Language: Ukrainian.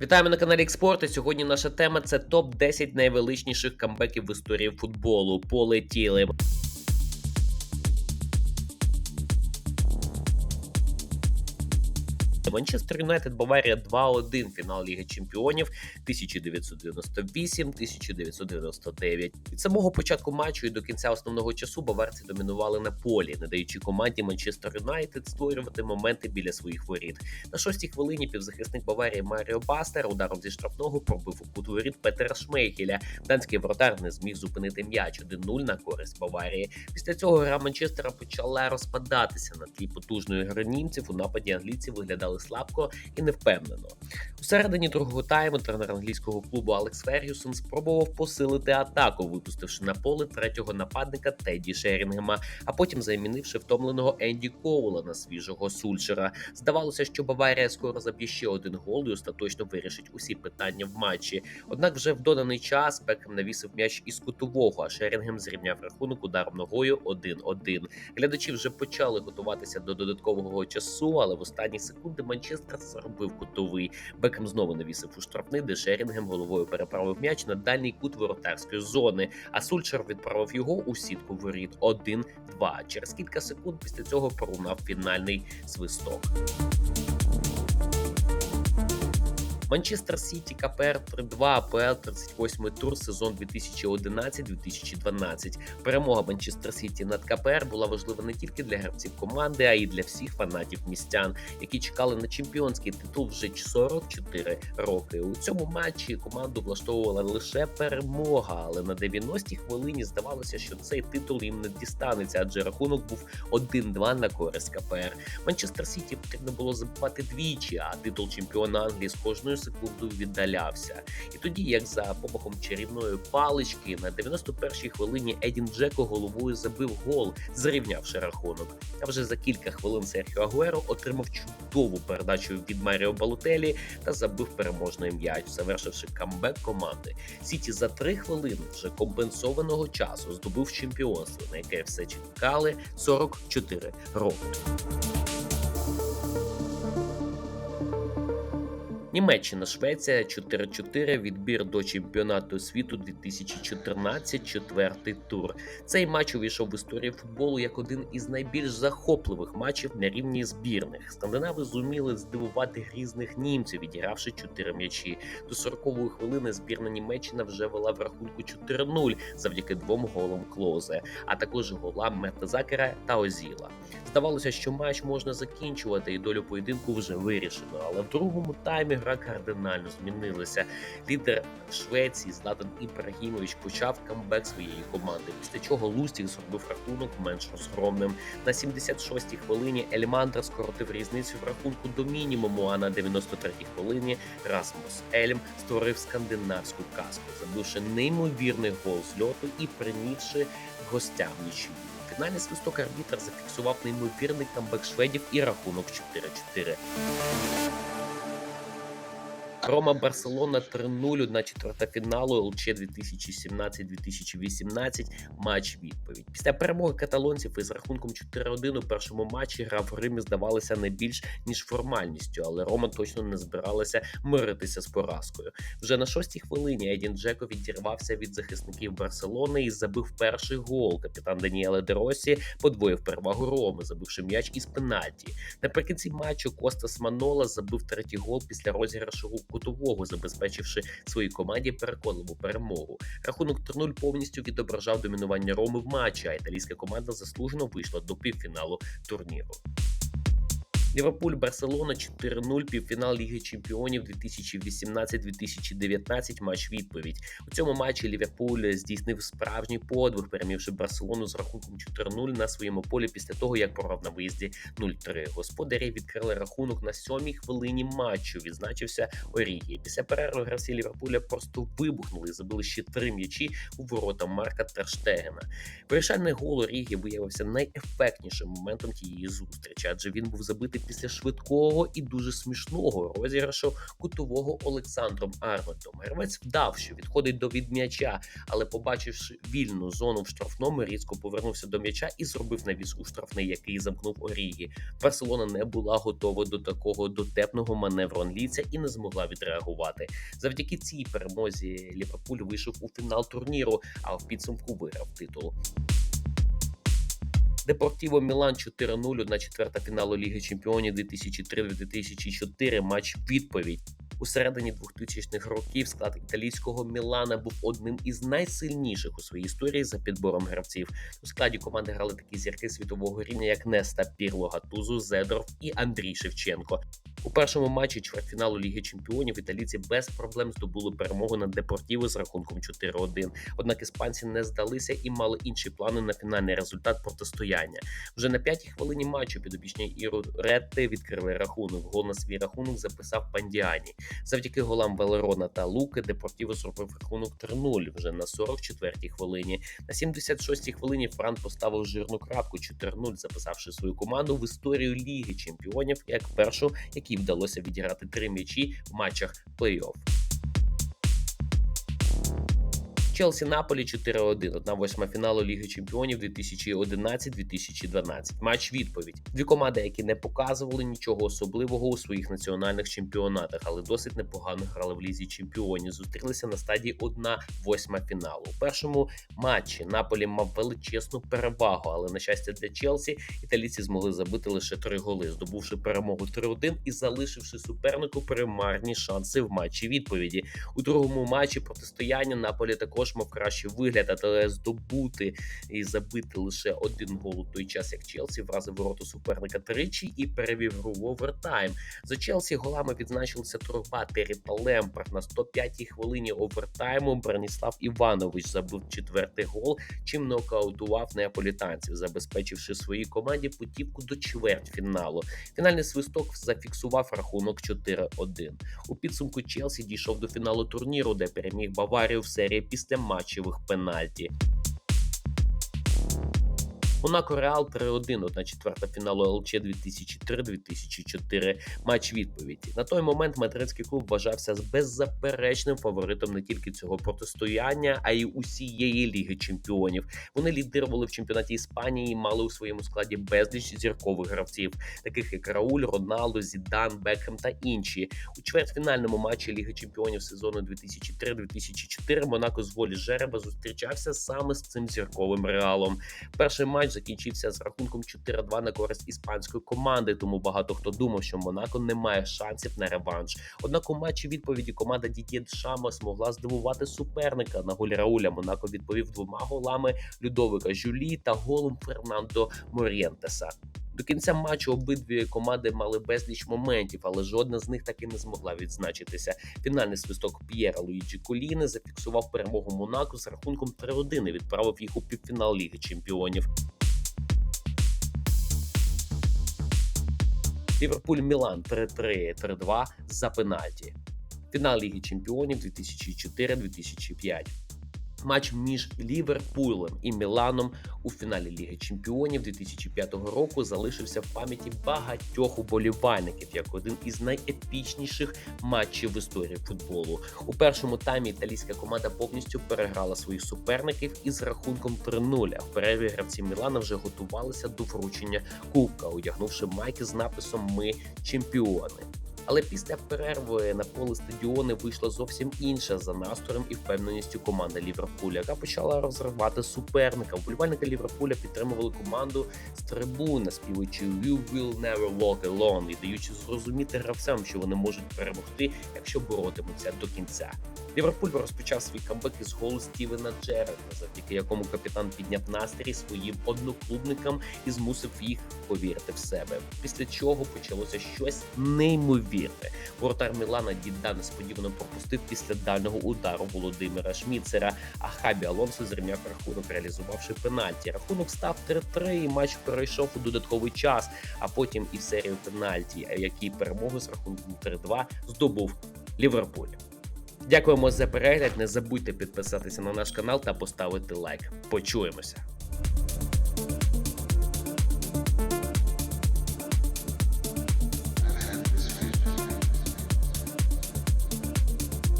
Вітаємо на каналі Експорт. І Сьогодні наша тема це топ 10 найвеличніших камбеків в історії футболу. Полетіли. Манчестер Юнайтед Баварія 2-1 фінал Ліги Чемпіонів 1998-1999. Від самого початку матчу і до кінця основного часу баварці домінували на полі, не даючи команді Манчестер Юнайтед створювати моменти біля своїх воріт. На шостій хвилині півзахисник Баварії Маріо Бастер ударом зі штрафного пробив у кут воріт Петера Шмейхеля. Данський вратар не зміг зупинити м'яч 1-0 на користь Баварії. Після цього гра Манчестера почала розпадатися на тлі потужної гри німців. У нападі англійці виглядали слабко і невпевнено. У середині другого тайму тренер англійського клубу Алекс Фергюсон спробував посилити атаку, випустивши на поле третього нападника Теді Шерінгема, а потім замінивши втомленого Енді Коула на свіжого Сульшера. Здавалося, що Баварія скоро заб'є ще один гол і остаточно вирішить усі питання в матчі. Однак вже в доданий час Бекхем навісив м'яч із кутового, а Шерінгем зрівняв рахунок ударом ногою 1-1. Глядачі вже почали готуватися до додаткового часу, але в останні секунди Манчестер зробив кутовий. Бекхем знову навісив у штрафний, де Шерінгем головою переправив м'яч на дальній кут воротарської зони. А Сульшер відправив його у сітку воріт 1-2. Через кілька секунд після цього пролунав фінальний свисток. Манчестер Сіті КПР 3-2 АПЛ 38 тур сезон 2011-2012. Перемога Манчестер Сіті над КПР була важлива не тільки для гравців команди, а й для всіх фанатів містян, які чекали на чемпіонський титул вже 44 роки. У цьому матчі команду влаштовувала лише перемога, але на 90-й хвилині здавалося, що цей титул їм не дістанеться, адже рахунок був 1-2 на користь КПР. Манчестер Сіті потрібно було забивати двічі, а титул чемпіона Англії з кожною секундою віддалявся. І тоді, як за помахом чарівної палички, на 91-й хвилині Едін Джеко головою забив гол, зрівнявши рахунок. А вже за кілька хвилин Серхіо Агуеро отримав чудову передачу від Маріо Балотелі та забив переможний м'яч, завершивши камбек команди. Сіті за три хвилини вже компенсованого часу здобув чемпіонство, на яке все чекали 44 роки. Німеччина, Швеція 4-4, відбір до чемпіонату світу 2014, четвертий тур. Цей матч увійшов в історію футболу як один із найбільш захопливих матчів на рівні збірних. Скандинави зуміли здивувати грізних німців, відігравши 4 м'ячі. До 40-ї хвилини збірна Німеччина вже вела в рахунку 4-0 завдяки двом голам Клозе, а також голам Мертезакера та Озіла. Здавалося, що матч можна закінчувати, і долю поєдинку вже вирішено. Але в другому таймі гра кардинально змінилася. Лідер Швеції Златан Ібрагімович почав камбек своєї команди. Після чого Лустік зробив рахунок менш розгромним. На 76-й хвилині Ельмандер скоротив різницю в рахунку до мінімуму. А на 93-й хвилині Расмус Ельм створив скандинавську казку, забивши неймовірний гол з льоту і принісши гостям нічию. Фінальний свисток арбітр зафіксував неймовірний камбек шведів і рахунок 4-4. Рома Барселона 3-0 на четверта фіналу ЛЧ 2017-2018. Матч відповідь. Після перемоги каталонців із рахунком 4-1 у першому матчі гра в Римі здавалася не більш ніж формальністю, але Рома точно не збиралася миритися з поразкою. Вже на шостій хвилині Едін Джеко відірвався від захисників Барселони і забив перший гол. Капітан Даніеле Деросі подвоїв перевагу Роми, забивши м'яч із пенальті. Наприкінці матчу Костас Манола забив третій гол після розіграшу кутового, забезпечивши своїй команді переконливу перемогу. Рахунок 3-0 повністю відображав домінування Роми в матчі, а італійська команда заслужено вийшла до півфіналу турніру. Ліверпуль Барселона 4-0, півфінал Ліги Чемпіонів 2018-2019. Матч відповідь у цьому матчі. Ліверпуль здійснив справжній подвиг, перемівши Барселону з рахунком 4-0 на своєму полі після того, як програв на виїзді 0-3. Господарі відкрили рахунок на сьомій хвилині матчу. Відзначився Орігі. Після перерви гравці Ліверпуля просто вибухнули забили ще три м'ячі у ворота Марка Терштегена. Вирішальний гол Орігі виявився найефектнішим моментом тієї зустрічі, адже він був забитий після швидкого і дуже смішного розіграшу кутового Олександром Арнольдом. Гравець вдав, що відходить до від м'яча, але побачивши вільну зону в штрафному, різко повернувся до м'яча і зробив навіс у штрафний, який замкнув Орігі. Барселона не була готова до такого дотепного маневру англійця і не змогла відреагувати. Завдяки цій перемозі Ліверпуль вийшов у фінал турніру, а в підсумку виграв титул. Депортіво Мілан 4-0, одна четверта фіналу Ліги Чемпіонів 2003-2004. Матч відповідь. У середині 2000-х років склад італійського Мілана був одним із найсильніших у своїй історії за підбором гравців. У складі команди грали такі зірки світового рівня, як Неста Пірло Гатузу, Зедорф і Андрій Шевченко. У першому матчі чвертьфіналу Ліги Чемпіонів італійці без проблем здобули перемогу над Депортіво з рахунком 4-1. Однак іспанці не здалися і мали інші плани на фінальний результат протистояння. Вже на п'ятій хвилині матчу підопічні Іру Ретти відкрили рахунок. Гол на свій рахунок записав Пандіані. Завдяки голам Велерона та Луки Депортіво зробив рахунок 3-0 вже на 44-й хвилині. На 76-й хвилині Фран поставив жирну крапку 4-0, записавши свою команду в історію Ліги Чемпіонів як першу, якій вдалося відіграти три м'ячі в матчах плей-офф. Челсі Наполі 4-1, одна восьма фіналу Ліги Чемпіонів 2011-2012. Матч відповідь. Дві команди, які не показували нічого особливого у своїх національних чемпіонатах, але досить непогано грали в лізі чемпіонів. Зустрілися на стадії 1-8 фіналу. У першому матчі Наполі мав величезну перевагу, але на щастя для Челсі італійці змогли забити лише три голи, здобувши перемогу 3-1 і залишивши супернику примарні шанси в матчі відповіді. У другому матчі протистояння Наполі також мав кращий вигляд, але здобути і забити лише один гол у той час, як Челсі вразив ворота суперника тричі і перевів гру в овертайм. За Челсі голами відзначилися Турба Террі та Лемпард. На 105-й хвилині овертайму Браніслав Іванович забив четвертий гол, чим нокаутував неаполітанців, забезпечивши своїй команді путівку до чвертьфіналу. Фінальний свисток зафіксував рахунок 4-1. У підсумку Челсі дійшов до фіналу турніру, де переміг Баварію в серії після матчевих пенальті. Монако Реал 3-1, одна четверта фіналу ЛЧ 2003-2004. Матч відповіді. На той момент мадридський клуб вважався беззаперечним фаворитом не тільки цього протистояння, а й усієї ліги чемпіонів. Вони лідирували в чемпіонаті Іспанії і мали у своєму складі безліч зіркових гравців, таких як Рауль, Роналдо, Зідан, Бекхем та інші. У чвертьфінальному матчі Ліги Чемпіонів сезону 2003-2004 Монако з волі жереба зустрічався саме з цим зірковим реалом. Перший матч закінчився з рахунком 4-2 на користь іспанської команди, тому багато хто думав, що Монако не має шансів на реванш. Однак у матчі відповіді команда Дід'є Шама змогла здивувати суперника на голі Рауля. Монако відповів двома голами Людовика Жюлі та голом Фернандо Морєнтеса. До кінця матчу обидві команди мали безліч моментів, але жодна з них так і не змогла відзначитися. Фінальний свисток П'єра Луїджі Коліни зафіксував перемогу Монако з рахунком 3-1 і відправив їх у півфінал Ліги Чемпіонів. Ліверпуль Мілан 3-3, 3-2 за пенальті. Фінал Ліги Чемпіонів 2004-2005. Матч між Ліверпулем і Міланом у фіналі Ліги Чемпіонів 2005 року залишився в пам'яті багатьох уболівальників як один із найепічніших матчів в історії футболу. У першому таймі італійська команда повністю переграла своїх суперників із рахунком 3-0. А в перерві гравці Мілана вже готувалися до вручення кубка, одягнувши майки з написом Ми чемпіони. Але після перерви на поле стадіони вийшла зовсім інша за настроєм і впевненістю команда Ліверпуля, яка почала розривати суперника. Вболівальники Ліверпуля підтримували команду з трибуни, співаючи «You will never walk alone» і даючи зрозуміти гравцям, що вони можуть перемогти, якщо боротимуться до кінця. Ліверпуль розпочав свій камбек із голу Стівена Джерета, завдяки якому капітан підняв настрій своїм одноклубникам і змусив їх повірити в себе. Після чого почалося щось неймовірне. Воротар Мілана Дідда несподівано пропустив після дальнього удару Володимира Шміцера, а Хабі Алонсо зрівняв рахунок, реалізувавши пенальті. Рахунок став 3-3, і матч перейшов у додатковий час, а потім і в серію пенальті, який перемогу з рахунком 3-2 здобув Ліверпуль. Дякуємо за перегляд. Не забудьте підписатися на наш канал та поставити лайк. Почуємося.